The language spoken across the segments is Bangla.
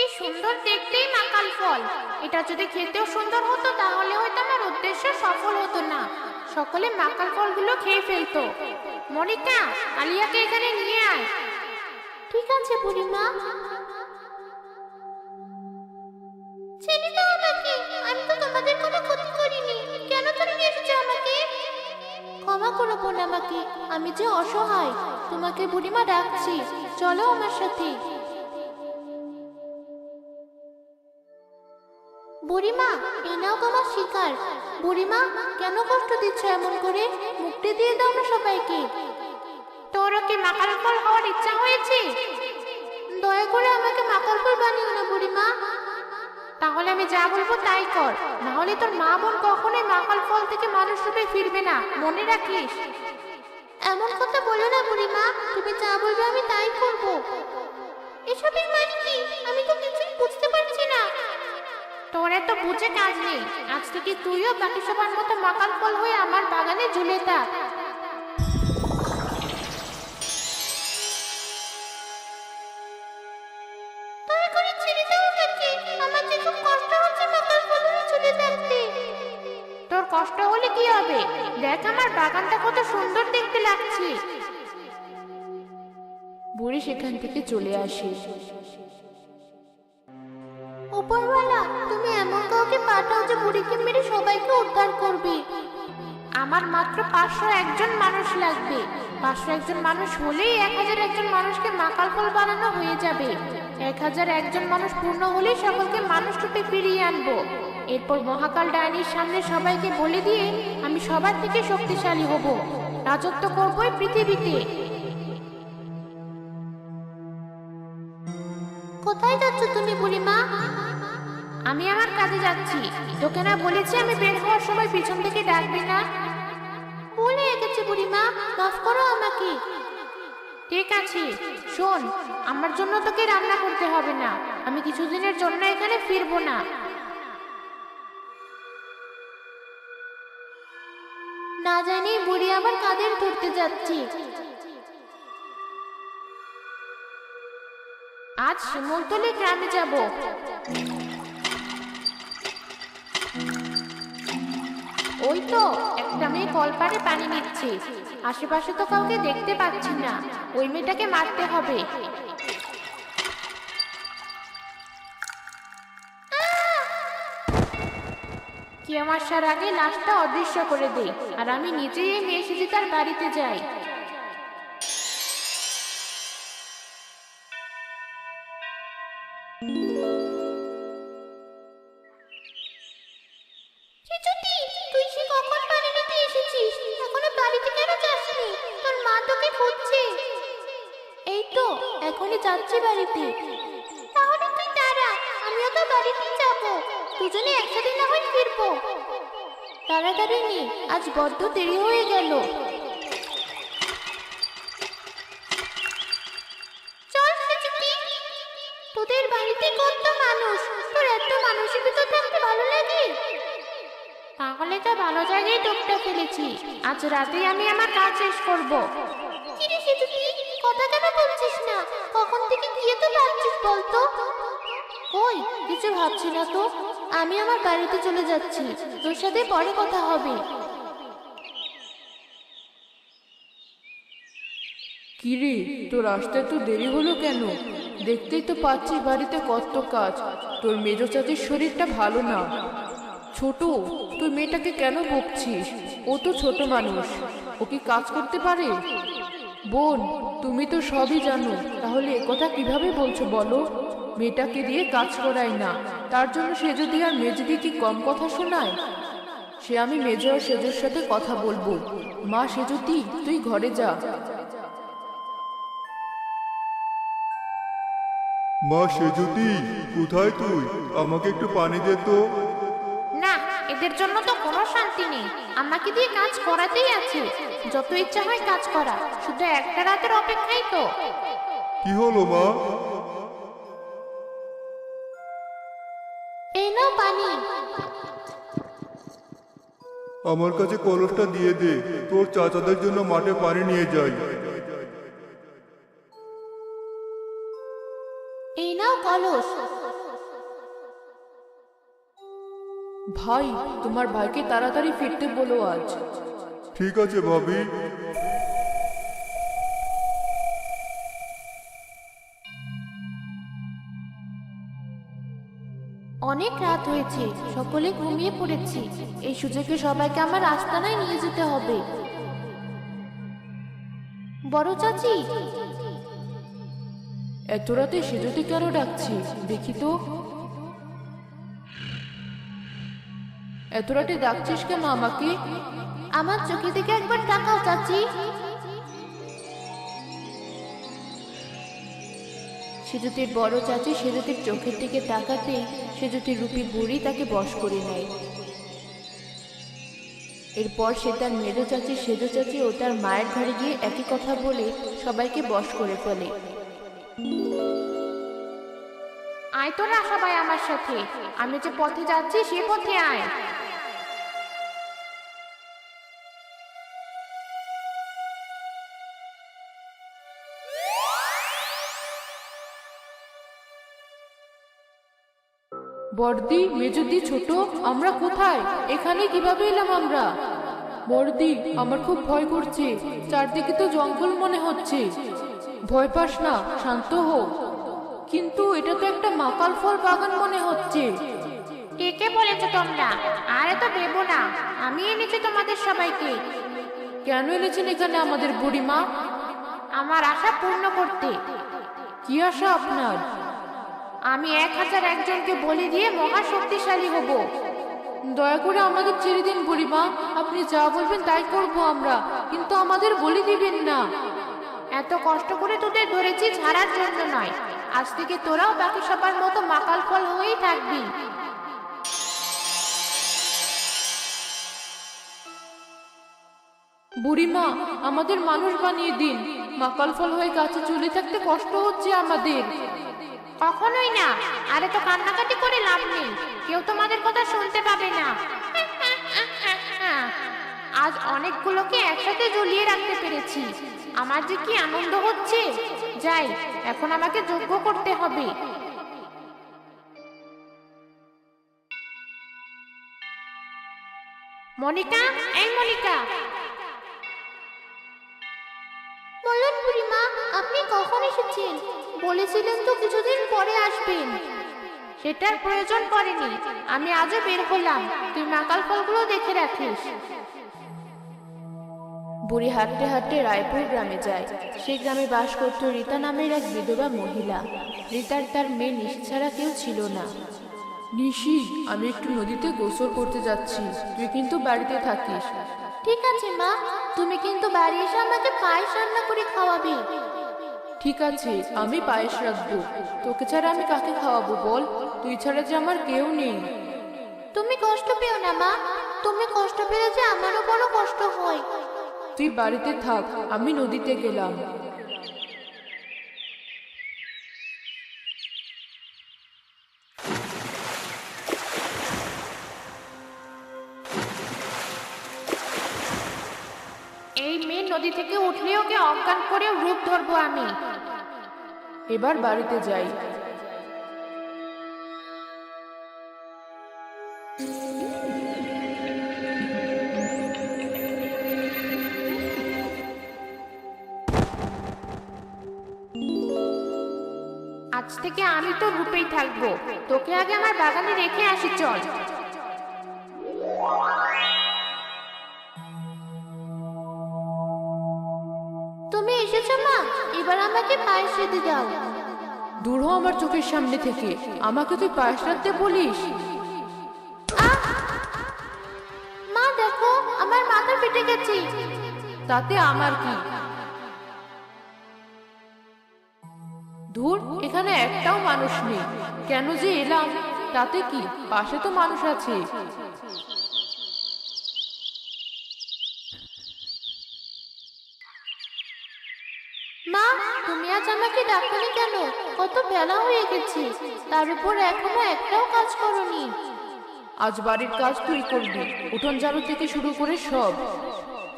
কি সুন্দর দেখতেই মাকাল ফল। এটা যদি খেতেও সুন্দর হতো তাহলে হয়তো আমার উদ্দেশ্য সফল হতো না। সকলে মাকাল ফলগুলো খেয়ে ফেলতো। মনিকা আলিয়াকে এখানে নিয়ে আয়। ঠিক আছে বুড়িমা। ছেড়ে দাও আমাকে আমি তো তোমাদের কোনো ক্ষতি করিনি। কেন ধরে নিয়ে এসেছ আমাকে? ক্ষমা করো বোন আমাকে আমি যে অসহায় তোমাকে বুড়িমা ডাকছি। চলো আমার সাথে। বুড়িমা এই নাও তোমার শিকার। বুড়িমা, কেন কষ্ট দিচ্ছ এমন করে? মুক্তি দিয়ে দাও না সবাইকে। তোর কি মাকাল ফল হওয়ার ইচ্ছা হয়েছে? দয়া করে আমাকে মাকাল ফল বানিও না বুড়িমা। তাহলে আমি যা বলব তাই কর। না হলে তোর মা বোন কখনোই মাকাল ফল থেকে মানুষ রূপে ফিরবে না। মনে রাখিস। এমন কথা বলো না বুড়িমা। তুমি যা বলবে আমি তাই করব। এসবের মানে তোর এত বুঝে কাজ নেই। আজ থেকে তুইও বাকি সবার মতো মাকাল ফল হয়ে আমার বাগানে ঝুলে থাক। কষ্ট হলে কি হবে? দেখ আমার বাগানটা কত সুন্দর দেখতে লাগছে। বুড়ি সেখান থেকে চলে আসে। উপরওয়ালা, তুমি কাউকে পাঠাও যে বুড়িকে মেরে সবাইকে উদ্ধার করবে। আমার মাত্র পাঁচশো একজন মানুষ লাগবে। পাঁচশো একজন মানুষ হলেই এক হাজার একজন মানুষকে মাকাল ফল বানানো হয়ে যাবে। এক হাজার একজন মানুষ পূর্ণ হলেই সকলকে মানুষ রূপে ফিরিয়ে আনব। এরপর মহাকাল ডাইনির সামনে সবাইকে বলে দিয়ে আমি সবার থেকে শক্তিশালী হব। রাজত্ব করবই পৃথিবীতে। কোথায় যাচ্ছ তুমি বুড়িমা? আমি আমার কাজে যাচ্ছি। তোকে না বলেছি আমি বের হওয়ার সময় পিছন থেকে ডাকবি না? ভুলে গেছি বুড়িমা, মাফ করো আমাকে। ঠিক আছে, শোন, আমার জন্য তোকে রান্না করতে হবে না। আমি কিছুদিনের জন্য এখানে ফিরবো না। না জানি বুড়ি আবার কাদের ধরতে যাচ্ছি। আজ শিমুলতলি গ্রামে যাব। ওই তো, একটা মেয়ে কলপারে পানি নিচ্ছে। আশেপাশে তো কাউকে দেখতে পাচ্ছি না। ওই মেয়েটাকে মারতে হবে। কি আমার সার আগে লাশটা অদৃশ্য করে দেই আর আমি নিজেই এই মেয়ে সেজে তার বাড়িতে যাই। চিচুটি যাচ্ছি বাড়িতে। তাহলে তুই দাঁড়া, আমিও তো বাড়িতেই যাব। দুজনে একসাথে না হয় ফিরবো। তাড়াতাড়ি আজ বড্ড দেরি হয়ে গেল। তোদের বাড়িতে কত মানুষ? তোর এত মানুষের ভিতর থাকতে ভালো লাগে? তাহলে তো ভালো জায়গায় টোপটা ফেলেছি। আজ রাতে আমি আমার কাজ শেষ করব। কিরে সেতুটি কখন থেকে গিয়ে তো ভাবছিস বলতো? কই, কিছু ভাবছি না তো। আমি আমার বাড়িতে চলে যাচ্ছি। তোর সাথে পরে কথা হবে। কিরে, তোর আসতে তো দেরি হলো কেন? দেখতেই তো পাচ্ছি বাড়িতে কত কাজ। তোর মেজো চাচির শরীরটা ভালো না। ছোট তুই মেয়েটাকে কেন বকছিস? ও তো ছোট মানুষ। ও কি কাজ করতে পারে? বোন তুমি তো সবই জানো, তাহলে একথা কীভাবে বলছো বলো? মেয়েটাকে দিয়ে কাজ করাই না, তার জন্য সে যদি আর মেজদি কি কম কথা শোনায়? সে আমি মেজ আর সেজোর সাথে কথা বলব। মা সেজতি, তুই ঘরে যা। মা সেজুতি, কোথায় তুই? আমাকে একটু পানি দে তো। এদের জন্য তো কোনো শান্তি নেই। আমাকে দিয়ে কাজ করাতেই আছে। যত ইচ্ছা হয় কাজ করা। শুধু একটা রাতের অপেক্ষাই তো। কি হলো মা? এই নাও পানি। আমার কাছে কলসটা দিয়ে দে। তোর চাচাদের জন্য মাঠে পানি নিয়ে যাই। এই নাও কলস। ভাই তোমার ভাইকে তাড়াতাড়ি ফিরতে বলো আজ। ঠিক আছে ভাবি। অনেক রাত হয়েছে সকলে ঘুমিয়ে পড়েছি। এই সুযোগে সবাইকে আমার আস্তানায় নিয়ে যেতে হবে। বড় চাচি? এত রাতে সেজতে কেন ডাকছি দেখি তো। এত রাতে ডাকছিস কেন আমাকে? আমার চোখে থেকে একবার তাকাও চাচি। সেজুতির বড় চাচি সেজুতির চোখের দিকে তাকাতে সেজুতির রূপী বুড়ি তাকে বশ করে নেয়। এরপর সে তার মেজো চাচি সেজো চাচি ও তার মায়ের ঘরে গিয়ে একই কথা বলে সবাইকে বশ করে ফেলে। আয় তোরা সবাই আমার সাথে। আমি যে পথে যাচ্ছি সে পথে আয়। বর্দি মেজদি ছোট আমরা কোথায়? এখানে কীভাবে এলাম আমরা? বর্দি আমার খুব ভয় করছে। চারদিকে তো জঙ্গল মনে হচ্ছে। ভয় পাস না শান্ত হো কিন্তু এটা তো একটা মাকাল ফল বাগান মনে হচ্ছে। কে কে বলেছ তোমরা? আরে তো দেবো না। আমি এনেছি তোমাদের সবাইকে। কেন এনেছেন এখানে আমাদের বুড়িমা? আমার আশা পূর্ণ করতে। কি আশা আপনার? আমি এক হাজার একজনকে বলি দিয়ে মহা শক্তিশালী হব। দয়া করে আমাদের ছেড়ে দিন বুড়িমা। আপনি যা বলবেন তাই করব আমরা, কিন্তু আমাদের বলি দিবেন না। এত কষ্ট করে তোদের ধরেছি ছাড়ার জন্য নয়। আজ থেকে তোরাও বাকি সবার মতো মাকাল ফল হয়েই থাকবি। বুড়িমা, আমাদের মানুষ বানিয়ে দিন। মাকাল ফল হয়ে গাছে চলে থাকতে কষ্ট হচ্ছে আমাদের। কখনোই না। আরে তো কান্নাকাটি করে লাভ নেই। কেউ তোমাদের কথা শুনতে পাবে না। আজ অনেকগুলোকে একসাথে ঝুলিয়ে রাখতে পেরেছি। আমার যে কি আনন্দ হচ্ছে? যাই, এখন আমাকে যোগ্য করতে হবে। মনিকা? এই মনিকা! বলুন বুড়িমা, আপনি কখন এসেছেন? বলেছিলেন তো কিছুদিন আসবেন সেটার প্রয়োজন পড়েনি। আমি আজও বের হলাম। তুই মাকাল ফলগুলো দেখে রাখিস। বুড়ি হাঁটতে হাঁটতে রায়পুর গ্রামে যায়। সেই গ্রামে বাস করত রীতা নামের এক বিধবা মহিলা। রীতার তার মেয়ে নিশি ছাড়া কেউ ছিল না। নিশি আমি একটু নদীতে গোসল করতে যাচ্ছি। তুই কিন্তু বাড়িতে থাকিস। ঠিক আছে মা। তুমি কিন্তু বাড়ি এসে আমাকে পায়েস রান্না করে খাওয়াবে। ঠিক আছে আমি পায়েস রাখব। তোকে ছাড়া আমি কাকে খাওয়াবো বল? তুই ছাড়া যে আমার কেউ নেই। তুমি কষ্ট পেও না মা। তুমি কষ্ট পেলে যে আমারও বড় কষ্ট হয়। তুই বাড়িতে থাক আমি নদীতে গেলাম। অজ্ঞান করেও রূপ ধরবো আমি। এবার বাড়িতে যাই। আজ থেকে আমি তো রূপেই থাকব। তোকে আগে আমার বাগানে রেখে আসি চল। পায়েস রেঁধে দাও দূর হ আমার চোখের সামনে থেকে। আমাকে তুই পায়েস রাখতে বলিস? আহ! মা দেখো আমার মাথা ফেটে গেছে। তাতে আমার কি? ধুর এখানে একটাও মানুষ নেই। কেন যে এলাম তাতে কি? পাশে তো মানুষ আছে মা তুমি আজ আমাকে ডাকনি কেন? কত বেলা হয়ে গেছে। তার উপর এখনও একটাও কাজ করনি। আজ বাড়ির কাজ তুই করবি। উঠোন ঝাড়ু থেকে শুরু করে সব।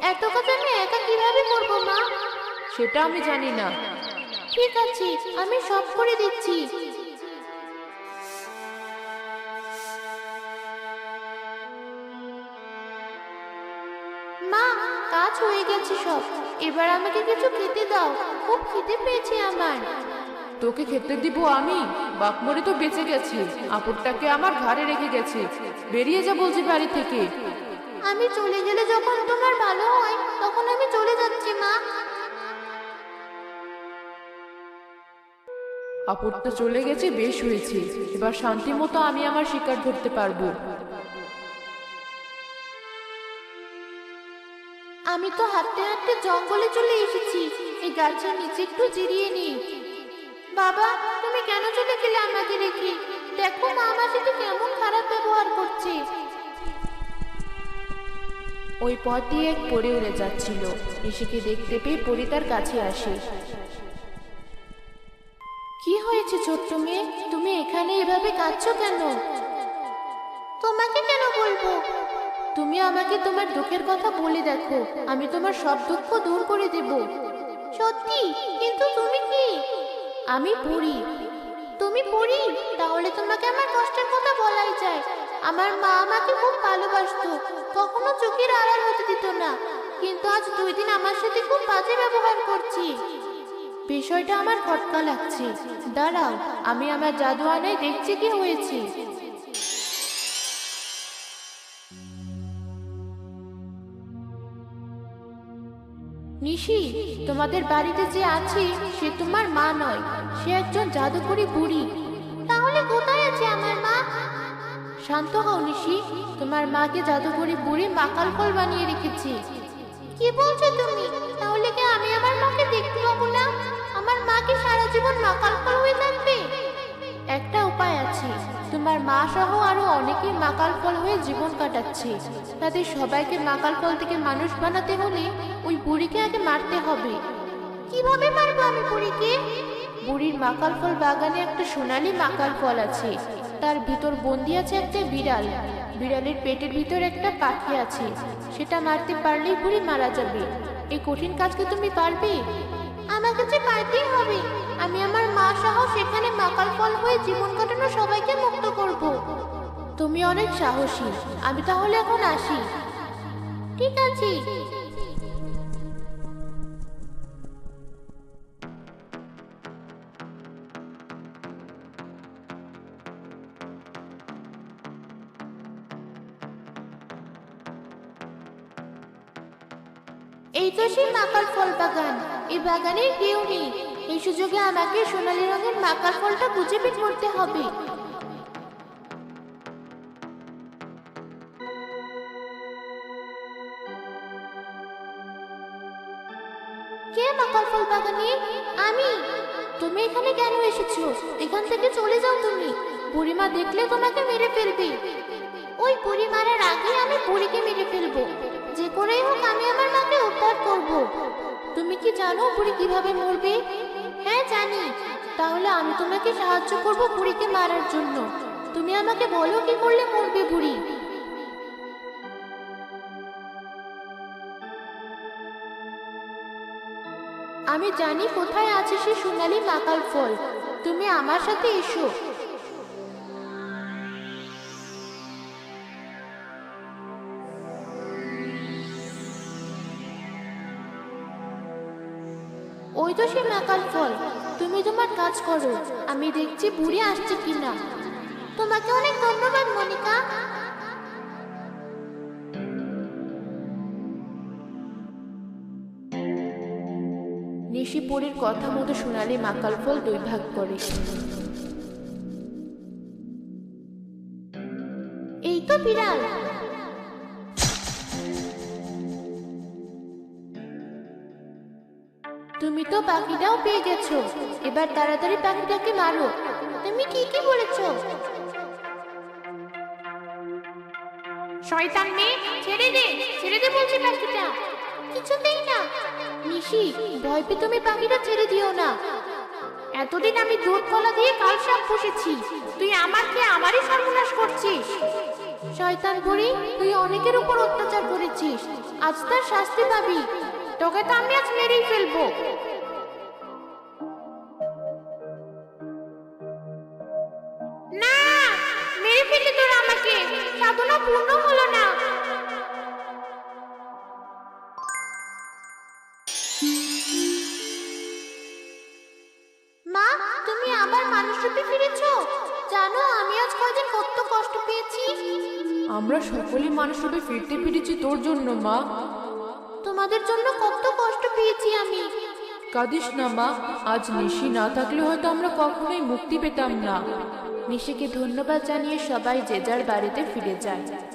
এত কাজ আমি একা কীভাবে করব মা? সেটা আমি জানি না। ঠিক আছে আমি সব করে দিচ্ছি। আজ সব। এবার আমাকে কিছু খেতে দাও। খুব খিদে পেয়েছে আমার। তোকে খেতে দিব আমি? বাপমরে তো বেঁচে গেছে। আপুরটাকে আমার ঘাড়ে রেখে গেছে। বেরিয়ে যা বলছি বাড়ি থেকে। আমি চলে গেলে যখন তোমার ভালো হয় তখন আমি চলে যাচ্ছি মা। আপুরটা চলে গেছে বেশ হয়েছে। এবার শান্তি মতো আমি আমার শিকার ধরতে পারব। আমি তো হাঁটতে হাঁটতে জঙ্গলে চলে এসেছি। এই গাছের নিচে একটু জিরিয়ে নিই বাবা, তুমি কেন চলে গেলে আমাকে রেখে? দেখো মা, আমার সাথে কেমন খারাপ ব্যবহার করছে। ওই পথ দিয়ে এক পড়ে উড়ে যাচ্ছিল। ঋষিকে দেখতে পেয়ে পরি তার কাছে আসে। কি হয়েছে ছোট্ট মেয়ে? তুমি এখানে এভাবে কাঁদছো কেন? তুমি আমাকে তোমার দুঃখের কথা বলে দেখো। আমি তোমার সব দুঃখ দূর করে দেব। সত্যি? কিন্তু তুমি কি? আমি পড়ি। তুমি পড়ি? তাহলে তোমাকে আমার কষ্টের কথা বলাই যায়। আমার মা আমাকে খুব ভালোবাসতো। কখনো চোখের আড়াল হতে দিত না। কিন্তু আজ দুই দিন আমার সাথে খুব বাজে ব্যবহার করছি। বিষয়টা আমার খটকা লাগছে। দাঁড়াও, আমি আমার জাদু আনায় দেখছি কি হয়েছে। নিশি, তোমাদের বাড়িতে যে আছে, সে তোমার মা নয়, সে একজন জাদুকরি বুড়ি। তাহলে কোথায় আছে আমার মা? শান্ত হও নিশি, তোমার মাকে জাদুকরি বুড়ি মাকাল ফল বানিয়ে রেখেছি। কি বলছো তুমি? তাহলে কি আমি আমার মাকে দেখতে পাবো না? আমার মাকে সারা জীবন মাকাল ফল হয়ে থাকবে? একটা আছে তোমার মা সহ আরও অনেকে মাকাল ফল হয়ে জীবন কাটাচ্ছে। তাদের সবাইকে মাকাল ফল থেকে মানুষ বানাতে হলে ওই বুড়িকে আগে মারতে হবে। কীভাবে মারবো আমি বুড়িকে? বুড়ির মাকাল ফল বাগানে একটা সোনালী মাকাল ফল আছে। তার ভিতর বন্দি আছে একটা বিড়াল। বিড়ালের পেটের ভিতর একটা পাখি আছে। সেটা মারতে পারলেই বুড়ি মারা যাবে। এই কঠিন কাজকে তুমি পারবে? আমাকে কাছে পারতেই হবে। আমি আমার মা সহ সেখানে মাকাল ফল হয়ে জীবন কাটানো সবাইকে মুক্ত করব। তুমি অনেক সাহসী। আমি তাহলে এখন আসি। ঠিক আছে। এই তো সেই মাকাল ফল বাগান এই বাগানের কেউ নেই। এই সুযোগে আমাকে সোনালী রঙের মাকাল ফলটা খুঁজে বের করতে হবে। কে মাকাল ফল বাগানে? আমি। তুমি এখানে কেন এসেছ? এখান থেকে চলে যাও তুমি। বুড়িমা দেখলে তোমাকে মেরে ফেলবে। ওই বুড়ি মারার আগে আমি বুড়িকে মেরে ফেলব। যে করেই হোক আমি আমার মাকে উদ্ধার করব। তুমি কি জানো বুড়ি কীভাবে মরবে? হ্যাঁ জানি। তাহলে আমি তোমাকে সাহায্য করব বুড়িকে মারার জন্য। তুমি আমাকে বলো কি করলে মরবে বুড়ি? আমি জানি কোথায় আছে সে সোনালি মাকাল ফল। তুমি আমার সাথে এসো। তো সে মাকাল ফল। তুমি তোমার কাজ করো। আমি দেখছি বুড়ি আসছে কিনা। তোমাকে অনেক ধন্যবাদ, মনিকা। নিশিপুরীর কথা মতো সোনালি মাকাল ফল দুই ভাগ করে। এই তো বিড়াল। তো পাখিটাও পেয়ে গেছো। এবার তাড়াতাড়ি পাখিটাকে মারো। তুমি ঠিকই বলেছ? শয়তান মেয়ে ছেড়ে দে ছেড়ে দে বলছি পাখিটা। কিছুতেই না। নিশি ভয় পেয়ে তুমি পাখিটা ছেড়ে দিও না। এতদিন আমি দুধ কলা দিয়ে কাল সাপ পুষেছি তুই আমাকে আমারই সর্বনাশ করছিস। শয়তান বুড়ি তুই অনেকের উপর অত্যাচার করেছিস। আজ তার শাস্তি পাবি। তোকে তো আমি আজ মেরেই ফেলব। মানুষ রূপে ফিরেছো? জানো আমি আজ কয়দিন কত কষ্ট পেয়েছি। আমরা সকলেই মানুষ রূপে ফিরতে পেরেছি তোর জন্য মা। তোমাদের জন্য কত কষ্ট পেয়েছি আমি। কাঁদিস না মা। আজ নিশি না থাকলে হয়তো আমরা কখনোই মুক্তি পেতাম না। নিশিকে ধন্যবাদ জানিয়ে সবাই যে যার বাড়িতে ফিরে যায়।